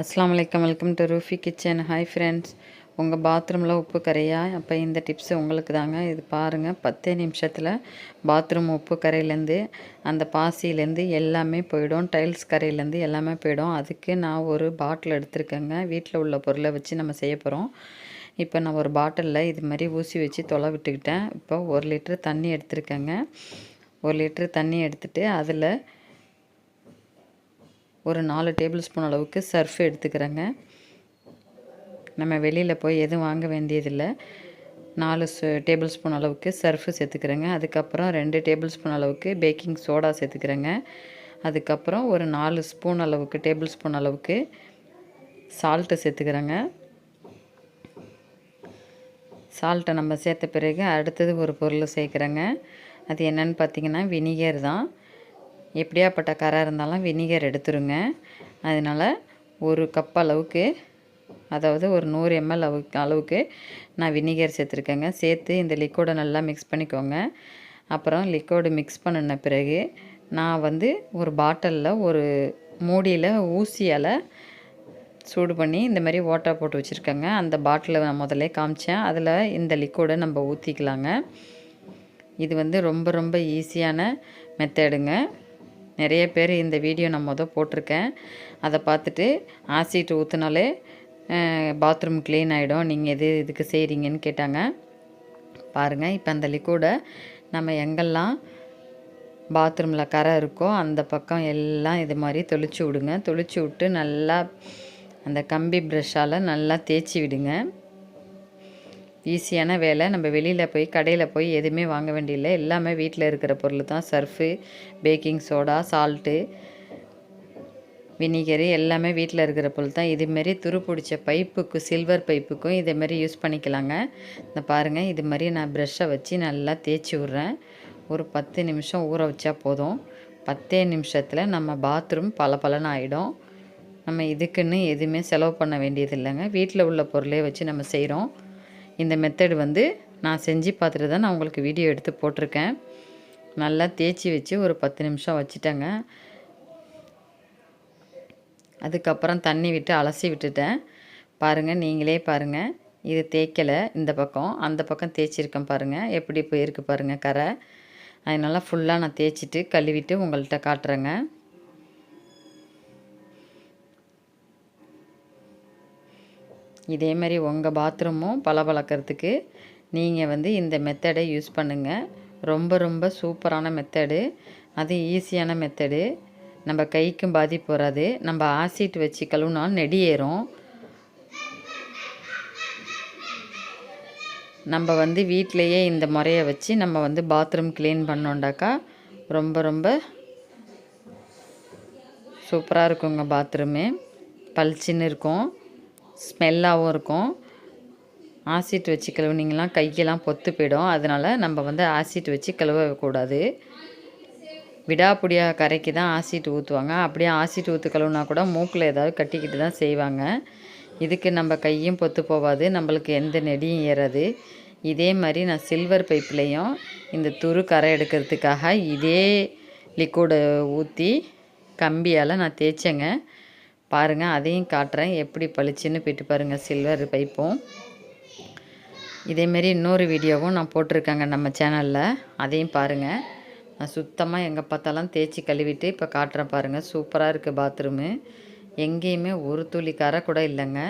அஸ்லாம் வலைக்கம் welcome to Rufi kitchen. Hi friends. உங்கள் பாத்ரூமில் உப்பு கரையா அப்போ இந்த டிப்ஸு உங்களுக்கு தாங்க. இது பாருங்கள் பத்தே நிமிஷத்தில் பாத்ரூம் உப்பு கரையிலேருந்து அந்த பாசியிலேருந்து எல்லாமே போயிடும். டைல்ஸ் கரையிலேருந்து எல்லாமே போயிடும். அதுக்கு நான் ஒரு பாட்டில் எடுத்திருக்கேங்க. வீட்டில் உள்ள பொருளை வச்சு நம்ம செய்ய போகிறோம் இப்போ நான் ஒரு பாட்டிலில் இது மாதிரி ஊசி வச்சு தொலை விட்டுக்கிட்டேன். இப்போ ஒரு லிட்ரு தண்ணி எடுத்திருக்கேங்க. ஒரு லிட்ரு தண்ணி எடுத்துகிட்டு அதில் ஒரு நாலு டேபிள் ஸ்பூன் அளவுக்கு சர்ஃப் எடுத்துக்கிறேங்க. நம்ம வெளியில் போய் எதுவும் வாங்க வேண்டியதில்லை. நாலு டேபிள் ஸ்பூன் அளவுக்கு சர்ஃபு சேர்த்துக்கிறேங்க. அதுக்கப்புறம் ரெண்டு டேபிள் ஸ்பூன் அளவுக்கு பேக்கிங் சோடா சேர்த்துக்கிறேங்க. அதுக்கப்புறம் ஒரு நாலு ஸ்பூன் அளவுக்கு டேபிள் ஸ்பூன் அளவுக்கு சால்ட்டு சேர்த்துக்கிறேங்க. சால்ட்டை நம்ம சேர்த்த பிறகு அடுத்தது ஒரு பொருள் சேர்க்குறேங்க. அது என்னன்னு பார்த்தீங்கன்னா வினிகர் தான். எப்படியாப்பட்ட கராக இருந்தாலும் வினிகர் எடுத்துருங்க. அதனால் ஒரு கப் அளவுக்கு அதாவது ஒரு நூறு எம்எல் அளவுக்கு அளவுக்கு நான் வினிகர் சேர்த்துருக்கேங்க. சேர்த்து இந்த லிக்விடை நல்லா மிக்ஸ் பண்ணிக்கோங்க. அப்புறம் லிக்விடு மிக்ஸ் பண்ணின பிறகு நான் வந்து ஒரு பாட்டிலில் ஒரு மூடியில் ஊசியால் சூடு பண்ணி இந்த மாதிரி ஓட்டா போட்டு வச்சுருக்கேங்க. அந்த பாட்டிலை நான் முதல்ல காமிச்சேன். அதில் இந்த லிக்விடை நம்ம ஊற்றிக்கலாங்க இது வந்து ரொம்ப ரொம்ப ஈஸியான மெத்தடுங்க நிறைய பேர் இந்த வீடியோ நான் மொதல் போட்டிருக்கேன். அதை பார்த்துட்டு ஆசிட் ஊற்றினாலே பாத்ரூம் க்ளீன் ஆகிடும் நீங்கள் எது இதுக்கு செய்கிறீங்கன்னு கேட்டாங்க. பாருங்கள் இப்போ அந்த லிக்விடை நம்ம எங்கெல்லாம் பாத்ரூமில் கரை இருக்கோ அந்த பக்கம் எல்லாம் இது மாதிரி தொளிச்சு விடுங்க. தொளிச்சு விட்டு நல்லா அந்த கம்பி ப்ரெஷ்ஷால் நல்லா தேய்ச்சி விடுங்க. ஈஸியான வேலை. நம்ம வெளியில் போய் கடையில் போய் எதுவுமே வாங்க வேண்டியதில்லை எல்லாமே வீட்டில் இருக்கிற பொருள் தான். Surf baking soda salt vinegar எல்லாமே வீட்டில் இருக்கிற பொருள் தான். இதுமாரி துரு பிடிச்ச பைப்புக்கு சில்வர் பைப்புக்கும் இதேமாரி யூஸ் பண்ணிக்கலாங்க. இந்த பாருங்கள் இது மாதிரி நான் ப்ரெஷ்ஷை வச்சு நல்லா தேய்ச்சி விட்றேன். ஒரு பத்து நிமிஷம் ஊற வச்சா போதும். பத்தே நிமிஷத்தில் நம்ம பாத்ரூம் பல பலன்னு ஆகிடும் நம்ம இதுக்குன்னு எதுவுமே செலவு பண்ண வேண்டியது இல்லைங்க வீட்டில் உள்ள பொருளே வச்சு நம்ம செய்கிறோம் இந்த மெத்தடு வந்து நான் செஞ்சு பார்த்துட்டு தான் நான் உங்களுக்கு வீடியோ எடுத்து போட்டிருக்கேன். நல்லா தேய்ச்சி வச்சு ஒரு பத்து நிமிஷம் வச்சுட்டேங்க. அதுக்கப்புறம் தண்ணி விட்டு அலசி விட்டுட்டேன். பாருங்கள் நீங்களே பாருங்கள் இது தேய்க்கலை இந்த பக்கம். அந்த பக்கம் தேய்ச்சிருக்கேன் பாருங்கள் எப்படி போயிருக்கு பாருங்கள் கரை. அதனால் ஃபுல்லாக நான் தேய்ச்சிட்டு கழுவிட்டு உங்கள்கிட்ட காட்டுறேங்க. இதே மாதிரி உங்கள் பாத்ரூமும் பளபளக்கிறதுக்கு நீங்கள் வந்து இந்த மெத்தடை யூஸ் பண்ணுங்கள் ரொம்ப ரொம்ப சூப்பரான மெத்தடு. அது ஈஸியான மெத்தடு. நம்ம கைக்கும் பாதிப்பு வராது. நம்ம ஆசிட் வச்சு கழுவுனாலும் நெடியேறும் நம்ம வந்து வீட்டிலையே இந்த முறையை வச்சு நம்ம வந்து பாத்ரூம் க்ளீன் பண்ணோண்டாக்கா ரொம்ப ரொம்ப சூப்பராக இருக்குங்க பாத்ரூமே. பளிச்சின்னு இருக்கும். ஸ்மெல்லாகவும் இருக்கும். ஆசிட் வச்சு கழுவுனிங்கலாம் கையெல்லாம் பொத்து போயிடும். அதனால் நம்ம வந்து ஆசிட் வச்சு கழுவக்கூடாது. விடாப்புடியாக கரைக்கு தான் ஆசிட் ஊற்றுவாங்க அப்படியே ஆசிட் ஊற்று கழுவுனா கூட மூக்கில் ஏதாவது கட்டிக்கிட்டு தான் செய்வாங்க. இதுக்கு நம்ம கையும் பொத்து போகாது. நம்மளுக்கு எந்த நெடியும் ஏறாது. இதே மாதிரி நான் சில்வர் பைப்லேயும் இந்த துரு கரை எடுக்கிறதுக்காக இதே லிக்விடை ஊற்றி கம்பியால் நான் தேய்ச்சேங்க. பாருங்கள் அதையும் காட்டுறேன். எப்படி பளிச்சுன்னு போயிட்டு பாருங்கள் சில்வர் பைப்பும். இதேமாரி இன்னொரு வீடியோவும் நான் போட்டிருக்கேங்க நம்ம சேனலில் அதையும் பாருங்கள் நான் சுத்தமாக எங்கே பார்த்தாலும் தேய்ச்சி கழுவிட்டு இப்போ காட்டுறேன் பாருங்கள் சூப்பராக இருக்குது பாத்ரூமு எங்கேயுமே ஒரு துளி கரை கூட இல்லைங்க.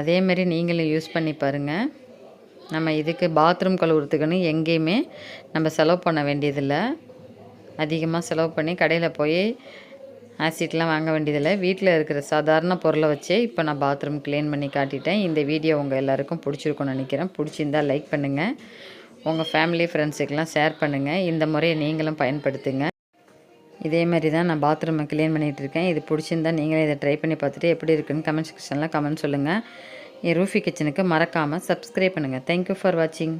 அதேமாரி நீங்களும் யூஸ் பண்ணி பாருங்கள் நம்ம இதுக்கு பாத்ரூம் கழுவுறதுக்குன்னு எங்கேயுமே நம்ம செலவு பண்ண வேண்டியதில்லை. அதிகமாக செலவு பண்ணி கடையில் போய் ஆசிட்லாம் வாங்க வேண்டியதில்லை. வீட்டில் இருக்கிற சாதாரண பொருளை வச்சே இப்போ நான் பாத்ரூம் க்ளீன் பண்ணி காட்டிட்டேன். இந்த வீடியோ உங்கள் எல்லாருக்கும் பிடிச்சிருக்கும்னு நினைக்கிறேன். பிடிச்சிருந்தால் லைக் பண்ணுங்கள் உங்கள் ஃபேமிலி ஃப்ரெண்ட்ஸுக்கெலாம் ஷேர் பண்ணுங்கள் இந்த முறையை நீங்களும் பயன்படுத்துங்க. இதே மாதிரி தான் நான் பாத்ரூமை க்ளீன் பண்ணிகிட்டு இருக்கேன். இது பிடிச்சிருந்தா நீங்களே இதை ட்ரை பண்ணி பார்த்துட்டு எப்படி இருக்குன்னு கமெண்ட் செக்ஷனில் கமெண்ட் சொல்லுங்கள் என் ரூஃபி கிச்சனுக்கு மறக்காமல் சப்ஸ்கிரைப் பண்ணுங்கள் தேங்க்யூ ஃபார் வாட்சிங்